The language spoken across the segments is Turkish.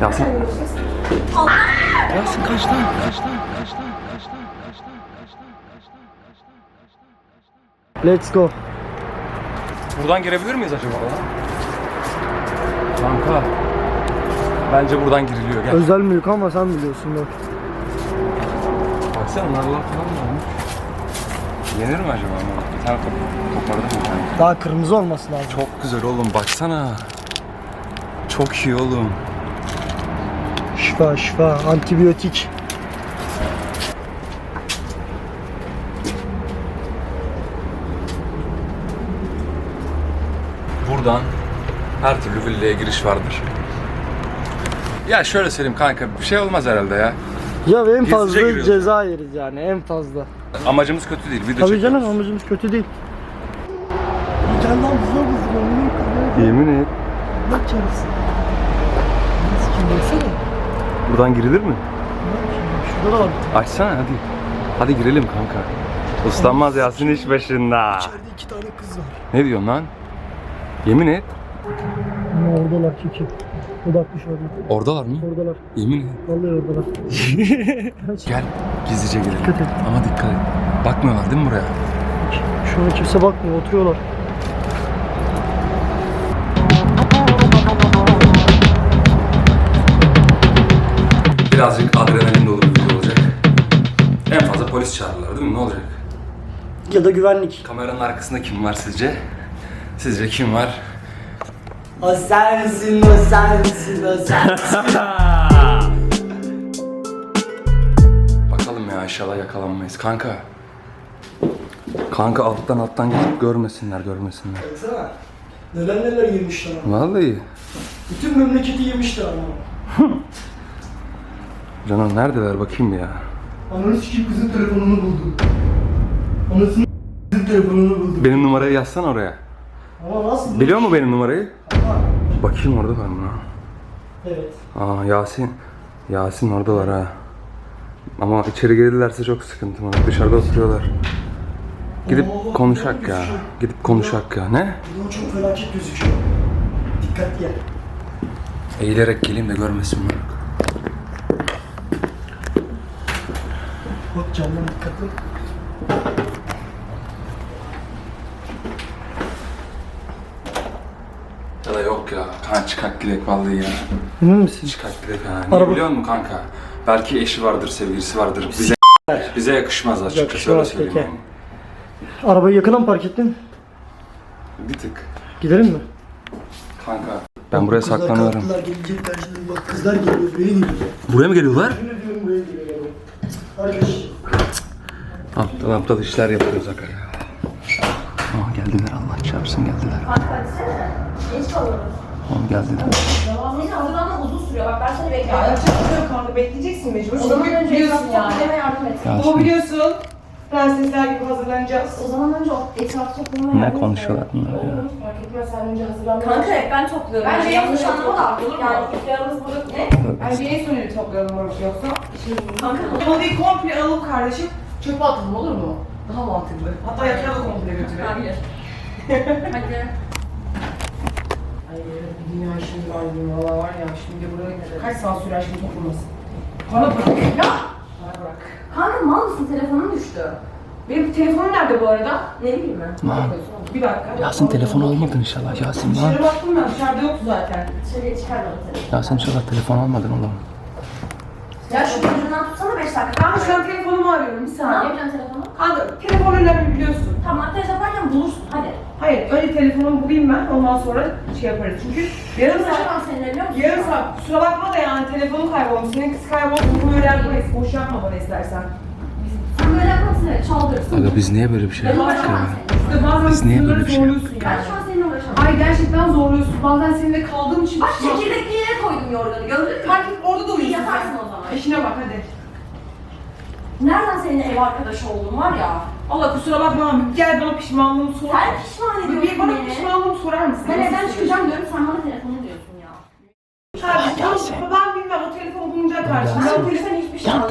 Yasin. Yasin kaç lan? Kaç lan? Kaç lan? Kaç lan? Kaç lan? Kaç lan? Kaç lan? Kaç lan? Kaç lan? Let's go. Buradan girebilir miyiz acaba? Kanka. Bence buradan giriliyor. Gel. Özel mülk ama sen biliyorsun bak. Baksana narlar falan varmış. Yenir mi acaba? ama? Bir tane kop- kopardım bir tane. Daha kırmızı olması lazım. Çok güzel oğlum baksana. Çok iyi oğlum. Şifa şifa antibiyotik. Buradan her türlü villaya giriş vardır. Ya şöyle söyleyeyim kanka bir şey olmaz herhalde ya. Ya en fazla giriyoruz. ceza yeriz yani en fazla. Amacımız kötü değil. Video Tabii çekiyoruz. canım amacımız kötü değil. Gel lan bize bizi Yemin et. Bak çarısı. Kim baksana. Buradan girilir mi? Şurada da var. Açsana hadi. Hadi girelim kanka. Uslanmaz Yasin iş başında. İçeride iki tane kız var. Ne diyorsun lan? Yemin et. Ama oradalar çünkü. Odakmış orada. Oradalar mı? Oradalar. Yemin et. Vallahi oradalar. Gel gizlice girelim. Dikkat et. Ama dikkat et. Bakmıyorlar değil mi buraya? Şu an kimse bakmıyor oturuyorlar. Birazcık adrenalin dolu bir video olacak. En fazla polis çağırırlar değil mi? Ne olacak? Ya da güvenlik. Kameranın arkasında kim var sizce? Sizce kim var? O sensin, o sensin, o sensin. Bakalım ya inşallah yakalanmayız. Kanka. Kanka alttan alttan gidip görmesinler görmesinler. Baksana. Neler neler yemişler ama. Vallahi. Bütün memleketi yemişler ama. Canan neredeler bakayım ya. Ananı sikeyim kızın telefonunu buldu. Anasını kızın telefonunu buldu. Benim numarayı yazsana oraya. Ama nasıl? Biliyor mu benim numarayı? Bakayım orada var mı? lan? Evet. Aa Yasin. Yasin orada var ha. Ama içeri girdilerse çok sıkıntı var. Dışarıda oturuyorlar. Gidip Allah, konuşak ya. gözüküyor. Gidip konuşak ya. Ne? Buradan çok felaket gözüküyor. Dikkatli gel. Eğilerek geleyim de görmesinler. Bak camdan dikkatli. Ya da yok ya. Kan çıkak gidek vallahi ya. Emin misin? Çıkak gidek ha. Niye Araba- biliyor musun kanka? Belki eşi vardır, sevgilisi vardır. Bize bize yakışmaz açıkçası öyle Yakışmaz peki. Arabayı yakına mı park ettin? Bir tık. Gidelim mi? Kanka. Ben buraya Kızlar saklanıyorum. kalktılar, gelecekler şimdi. Bak kızlar geliyor, buraya geliyor. Buraya mı geliyorlar? Yemin ediyorum buraya geliyor. Arkadaş. Aptal aptal işler yapıyoruz Akar ya. Aa geldiler Allah çarpsın geldiler. Kanka Geç kalıyoruz. Aa geldiler. Senin hazırlanman uzun sürüyor. Bak ben seni bekliyorum. yapacak bir şey yok kanka bekleyeceksin mecbur. O zaman önce biliyorsun yani. yardım et. Ya biliyorsun prensesler gibi hazırlanacağız. O zaman önce o etrafı toplamaya ne yardım konuşuyorlar bunlar ya? Fark etmez sen önce hazırlan. Kanka hep ben topluyorum. Bence yanlış anlama da. olur mu? Yani ikramımız burada ne? Bence en son öyle toplayalım moruk yoksa. Kanka Halıyı komple alıp kardeşim çöpe atalım olur mu? Daha mantıklı. Hatta yatağı da komple götürelim. Hayır. Hadi. Ay dünya şimdi var valla var ya şimdi buraya kaç saat sürer şimdi toplaması. Bana bırak. Ya mal mısın? Telefonun düştü. Benim telefonum nerede bu arada? Ne bileyim ben. Lan. Bir dakika. Yasin telefonu almadın inşallah Yasin lan. Dışarı baktım ben dışarıda yoktu zaten. Dışarıya çıkar bana telefonu. Yasin inşallah telefon almadın oğlum. Ya şu ucundan tutsana 5 dakika. Ben şu an telefonumu arıyorum bir Ne saniye. yapacaksın telefonu? Kanka telefon önemli biliyorsun. Tam makyaj yaparken bulursun. Hadi. Hayır önce telefonumu bulayım ben ondan sonra şey yaparız. Çünkü yarım saat? Yarım saat. Kusura bakma da yani telefonu kaybolmuş. Senin kız kaybolmuş. Bu böyle yapmayız. Boş yapma bana istersen. Sen böyle yapmasın ya çaldırırsın. Aga biz niye böyle bir şey yaptık ya? seninle. İşte bazen Biz niye böyle bir şey zorluyorsun yani. seninle uğraşamam. Ay gerçekten zorluyorsun. Bazen seninle kaldığım için. Bak çekirdekli yere koydum yorganı gördün mü? Fark et orada da İyi uyuyorsun. yaparsın sen. o zaman. İşine bak hadi. Nereden senin ev arkadaşı oldun var ya? Allah kusura bakma ama gel bana pişmanlığımı sor. Sen pişman Bir, bir ediyorsun bana beni. pişmanlığımı sorar mısın? Ben evden çıkacağım diyorum sen bana telefonu diyorsun ya. Kardeşim ben bilmem o telefonu bulunca karşımda. Ben, o telefonu- Ben hiçbir şey ben o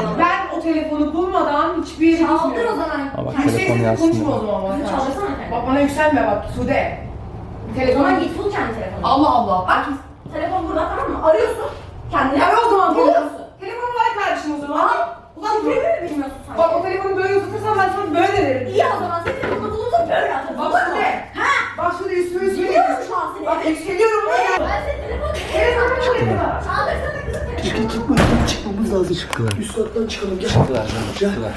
telefonu bulmadan hiçbir yere Çaldır o gitmiyorum. zaman. Aa, bak, Kendi- telefon Yükseklik yazsın konuşma o zaman bana. Bunu karşı. çaldırsana kendini. Bak bana yükselme bak Sude. O Telefonu zaman git bul kendi telefonu. Allah Allah. Bak telefon burada tamam mı? Arıyorsun. Kendine Ya o zaman bulursun. Telefonu ver kardeşim o zaman. Al. Ulan Ulan böyle mi bilmiyorsun sen? Bak o telefonu böyle uzatırsan ben sana böyle veririm. İyi o zaman senin telefonunu bulursun böyle atarım. Bak olur mu? şöyle. Ha? Bak şurada üstüme üstüme Biliyorum şu an seni. Bak yükseliyorum. Ben senin telefonunu Telefonunu Çaldırsana ver. Çaldırsana telefonu. Çıkın çıkma çıkmamız lazım. Çıktılar. Üst kattan çıkalım gel. Çıktılar canım çıktılar.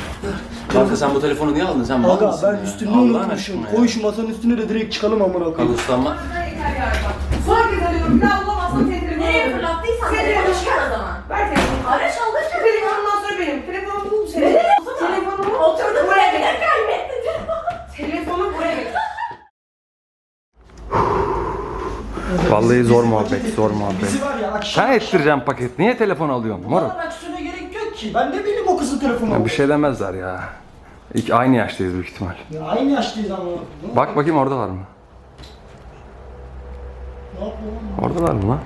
Kanka sen bu telefonu niye aldın sen? mal Aga mısın ben ya? üstünde Allah'ın unutmuşum. aşkına ya. Koy şu masanın üstüne de direkt çıkalım amına Kanka koyayım. uslanma. Bana yeter bak. Son kez arıyorum. Bir daha bulamazsam telefonunu Nereye fırlattıysan Senin telefonu çıkar o zaman. Ver telefonunu. Ara çaldır Şu telefonundan sonra benim. Telefonumu bul senin. Nereye? Telefonumu Oturdun buraya bir de kaybettin telefonu. Telefonu buraya getir. Vallahi zor muhabbet, zor muhabbet. Bizi var ya akşam. Sen ettireceğim paket. Niye telefon alıyorsun? Moruk. Bana üstüne gerek yok ki. Ben ne bileyim o kızın telefonu. Ya bir şey demezler ya. İlk aynı yaştayız büyük ihtimal. Ya aynı yaşlıyız ama. Bak bakayım oradalar mı? Ne yapıyor lan? Oradalar mı lan?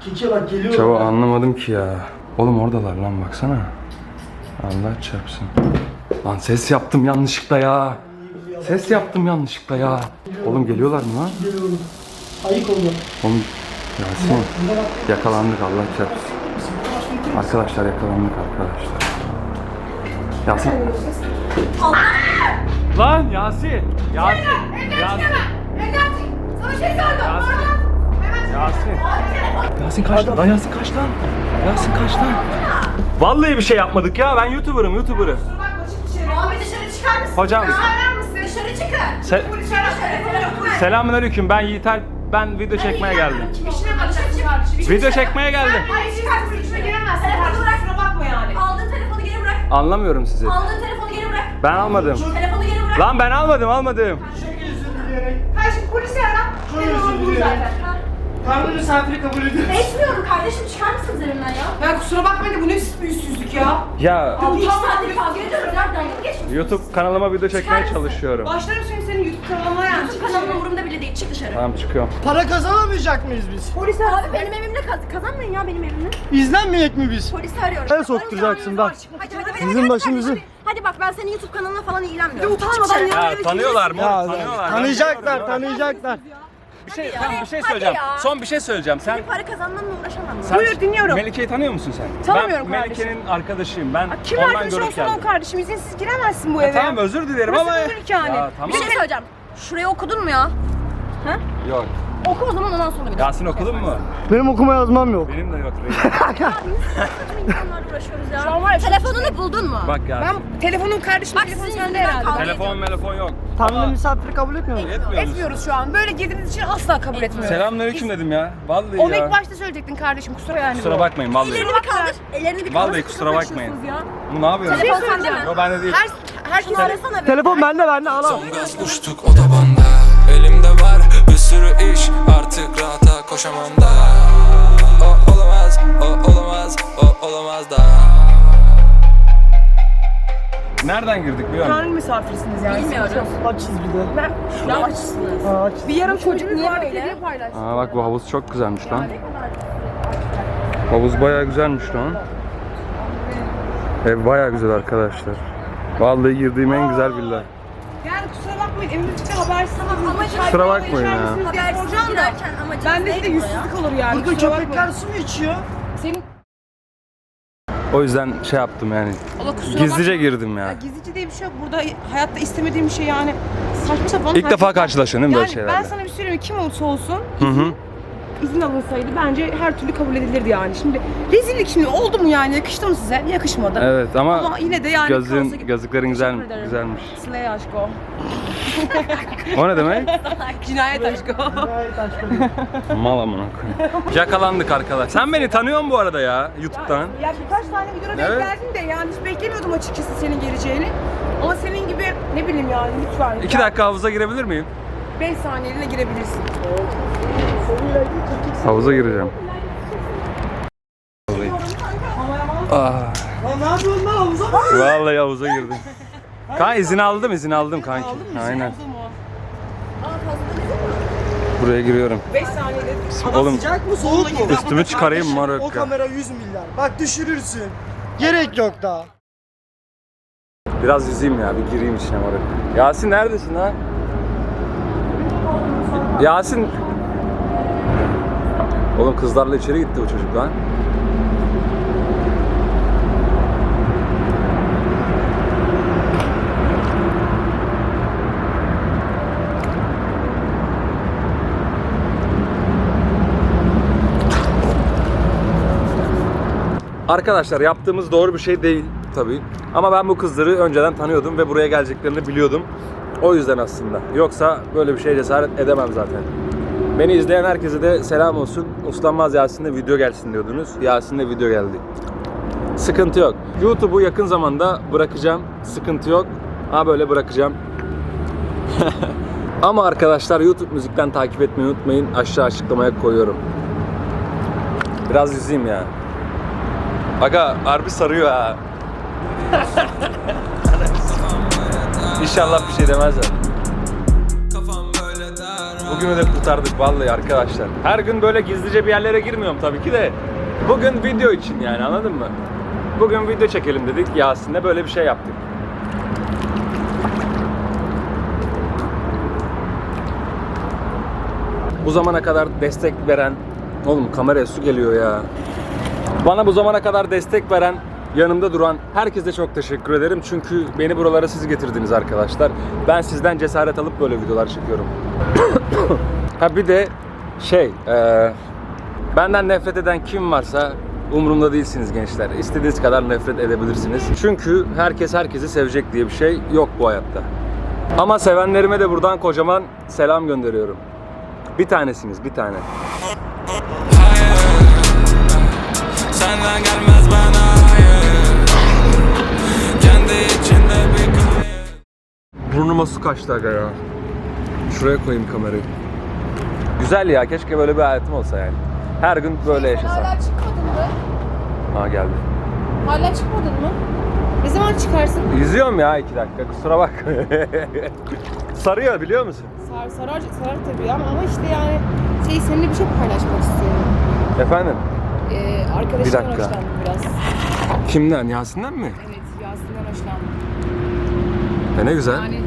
Keke bak geliyor. Çavo anlamadım ki ya. Oğlum oradalar lan baksana. Allah çarpsın. Lan ses yaptım yanlışlıkla ya. Ses yaptım yanlışlıkla ya. Oğlum geliyorlar mı lan? Geliyor. Ayık oldu. Oğlum Yasin yakalandık Allah çarpsın. Arkadaşlar yakalandık arkadaşlar. Yasin. Lan Yasin. Yasin. Yasin. Yasin. Yasin kaç? Lan Yasin kaç lan? Yasin kaç lan? Vallahi bir şey yapmadık ya. Ben YouTuber'ım, YouTuber'ım. Dışarı çıkar mısın? Hocam. Çıkar mısın? Dışarı çıkın. Se Selamünaleyküm. Ben Yiğitel. Ben video çekmeye geldim. İşine bakacaksın. Video çekmeye geldim. Hayır çıkarsın. İçine giremezsin. Telefonu bırak. Kusura bakma yani. Aldığın telefonu geri bırak. Anlamıyorum sizi. Aldığın telefonu geri bırak. Ben almadım. Telefonu geri bırak. Lan ben almadım, almadım. Kardeşim polisi ara. Telefonu bul zaten. Tanrı misafiri kabul ediyor. Etmiyorum kardeşim. Çıkar mısınız evimden ya? Ya kusura bakmayın da bu ne yüzsüzlük ya. Ya Abi iki saattir kavga ediyoruz. Nereden yıl geçmiş? YouTube kanalıma video çekmeye mısın? çalışıyorum. Başlarım şimdi senin YouTube kanalına yani. YouTube kanalının umurumda bile değil. Çık dışarı. Tamam çıkıyorum. Para kazanamayacak mıyız biz? Polis abi benim evimde kaz- kazanmayın ya benim evimde. İzlenmeyecek mi biz? Polisi arıyorum. Sen sokturacaksın bak. Hadi hadi hadi. Sizin hadi, başınızı- Hadi, hadi bak ben senin YouTube kanalına falan ilgilenmiyorum. Ya utanmadan dışarı. ya. tanıyorlar mı? Ya, tanıyorlar. tanıyacaklar, tanıyacaklar. Bir şey, ya. tamam, bir şey Hadi söyleyeceğim. ya. Son bir şey söyleyeceğim. Sen Para kazanmamla uğraşamam. Sen Buyur, dinliyorum. Melike'yi tanıyor musun sen? Tanımıyorum ben kardeşim. Melike'nin arkadaşıyım. Ben Kim ondan arkadaş görüp olsan o geldim. kardeşim izinsiz giremezsin bu Ya eve. tamam özür dilerim Burası ama... müdürlük yani. Ya tamam. Bir şey söyleyeceğim. Şurayı okudun mu ya? Yok. Oku o zaman ondan sonra bir Yasin okudun mu? Benim okuma yazmam yok. Benim de yok. insanlarla uğraşıyoruz ya. Şu an var ya, Telefonunu buldun mu? Bak Yasin. Ben telefonum kardeşim Bak telefon sizin sende yüzünden herhalde. Telefon telefon yok. Tanrı misafiri kabul etmiyor mu? Etmiyor musun? Etmiyoruz şu an. Böyle girdiğiniz için asla kabul etmiyoruz. Selamünaleyküm dedim ya. Vallahi Onu ya. ilk başta söyleyecektin kardeşim kusura yani. Kusura bakmayın vallahi. Ellerini bir kaldır. Ellerini bir kaldır. Vallahi kusura bakmayın. Bu ne yapıyorsun? Telefon sende mi? Yo bende değil. Her, herkes Şunu arasana bir. Telefon bende bende al al. Son gaz uçtuk otobanda Elimde misafirsiniz yani. Bilmiyoruz. Açız bir de. Ben Ya açsınız. Aa, aç. bir yarım çocuk niye var böyle? Aa bak bu havuz çok güzelmiş lan. Havuz bayağı güzelmiş lan. Ev bayağı güzel arkadaşlar. Vallahi girdiğim en güzel villa. Yani kusura bakmayın evimizde habersiz Amacım Kusura bakmayın ya. habersiz girerken amacım Ben de size yüzsüzlük olur yani. Burada köpekler su mu içiyor? O yüzden şey yaptım yani. Allah kusura Gizlice bakma. girdim Ya ya. gizlice diye bir şey yok. Burada hayatta istemediğim bir şey yani saçma sapan. İlk defa karşılaşıyorsun değil mi böyle Yani ben şeylerle? sana bir söyleyeyim mi? kim olursa olsun Hı hı. İzin alınsaydı bence her türlü kabul edilirdi yani. Şimdi rezillik şimdi oldu mu yani yakıştı mı size? Yakışmadı. Evet ama, Ama yine de yani gözlüğün, kalsa gözlüklerin güzel, ederim. güzelmiş. Slay aşko. O ne demek? Cinayet aşko. Mal amına koyayım. Yakalandık arkadaş. Sen beni tanıyor musun bu arada ya YouTube'dan? ya birkaç tane videoda denk Evet. geldim de yani hiç beklemiyordum açıkçası senin geleceğini. Ama senin gibi ne bileyim yani lütfen. İki dakika havuza girebilir miyim? 5 saniyeliğine girebilirsin. Havuza gireceğim. Ah, Lan ne yapıyorsun lan havuza mı? vallahi havuza girdim. Kan izin aldım, izin aldım kanki. Aynen. Buraya giriyorum. 5 saniyede. Oğlum Sıcak mı soğuk mu? üstümü çıkarayım moruk O kamera 100 milyar. Bak düşürürsün. Gerek yok daha. Biraz yüzeyim ya, bir gireyim içine moruk. Yasin neredesin lan? Yasin. Oğlum kızlarla içeri gitti bu çocuk lan. Arkadaşlar yaptığımız doğru bir şey değil tabii. Ama ben bu kızları önceden tanıyordum ve buraya geleceklerini biliyordum. O yüzden aslında. Yoksa böyle bir şeye cesaret edemem zaten. Beni izleyen herkese de selam olsun. Uslanmaz Yasin'de video gelsin diyordunuz. Yasin'de video geldi. Sıkıntı yok. YouTube'u yakın zamanda bırakacağım. Sıkıntı yok. Ha böyle bırakacağım. Ama arkadaşlar YouTube müzikten takip etmeyi unutmayın. Aşağı açıklamaya koyuyorum. Biraz yüzeyim ya. Aga harbi sarıyor ha. İnşallah bir şey demezler. Bugünü de kurtardık vallahi arkadaşlar. Her gün böyle gizlice bir yerlere girmiyorum tabii ki de. Bugün video için yani anladın mı? Bugün video çekelim dedik Yasin'le böyle bir şey yaptık. Bu zamana kadar destek veren Oğlum kameraya su geliyor ya. Bana bu zamana kadar destek veren, yanımda duran herkese çok teşekkür ederim. Çünkü beni buralara siz getirdiniz arkadaşlar. Ben sizden cesaret alıp böyle videolar çekiyorum. ha bir de şey, eee, benden nefret eden kim varsa umurumda değilsiniz gençler. İstediğiniz kadar nefret edebilirsiniz. Çünkü herkes herkesi sevecek diye bir şey yok bu hayatta. Ama sevenlerime de buradan kocaman selam gönderiyorum. Bir tanesiniz, bir tane. Hayır Senden gelmez bana Burnuma su kaçtı aga ya. Şuraya koyayım kamerayı. Güzel ya keşke böyle bir hayatım olsa yani. Her gün böyle yaşasam. Hala çıkmadın mı? Ha geldi. Hala çıkmadın mı? Ne zaman çıkarsın? İzliyorum ya iki dakika kusura bak. Sarıyor biliyor musun? Sar, sarar, sarar tabii ama, ama işte yani şey seninle bir şey paylaşmak istiyorum. Efendim? Ee, Bir arkadaşımdan dakika. hoşlandım biraz. Kimden? Yasin'den mi? Evet Yasin'den hoşlandım. E ne güzel. Yani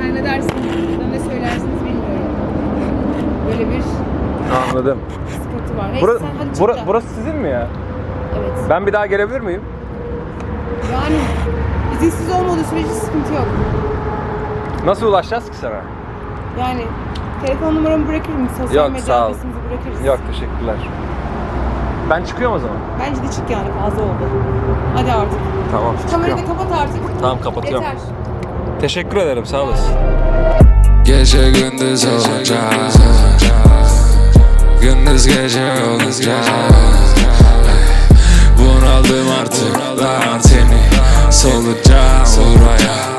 sen ne dersin, bana ne söylersiniz bilmiyorum. Böyle bir Anladım. sıkıntı var. Neyse Bura, sen hadi çık bura- da. burası sizin mi ya? Evet. Ben bir daha gelebilir miyim? Yani izinsiz olmadığı sürece sıkıntı yok. Nasıl ulaşacağız ki sana? Yani telefon numaramı bırakırım. Sosyal Yok, medya sağ ol. adresimizi bırakırız. Yok teşekkürler. Ben çıkıyorum o zaman. Bence de çık yani fazla oldu. Hadi artık. Tamam Kamerayı da kapat artık. Tamam kapatıyorum. Yeter. Teşekkür ederim sağ olasın. Gece gündüz olacak Gündüz gece olacak Bunaldım artık lan seni Solacağım buraya